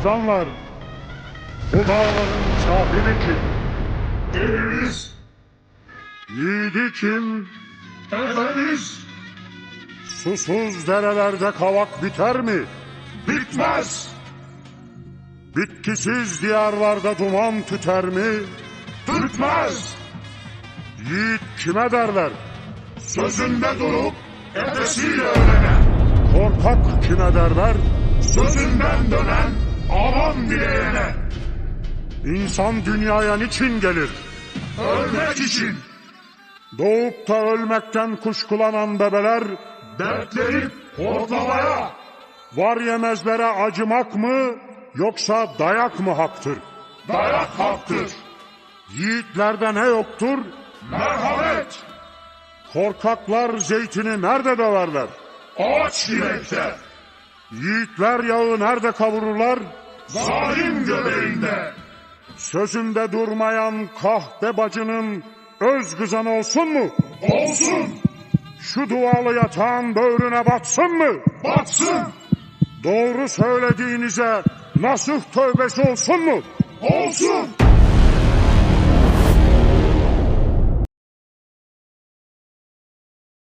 aslanlar. Bu dağların sahibi kim? Deniz, Yiğidi kim? efendiz, Susuz derelerde kavak biter mi? bitmez, Bitkisiz diyarlarda duman tüter mi? tütmez, Yiğit kime derler? sözünde durup efesiyle ölene, Korkak kime derler? sözünden dönen aman dileyene, İnsan dünyaya niçin gelir? ölmek için Doğup da ölmekten kuşkulanan bebeler, dertlenip hortlamaya, var yemezlere acımak mı, yoksa dayak mı haktır? dayak haktır, Yiğitlerde ne yoktur? merhamet, Korkaklar zeytini nerede döverler? ağaç yürekte, Yiğitler yağı nerede kavururlar? zalim göbeğinde, Sözünde durmayan kahpe bacının öz kızan olsun mu? olsun, Şu dualı yatağın böğrüne batsın mı? batsın, Doğru söylediğinize nasuh tövbesi olsun mu? olsun,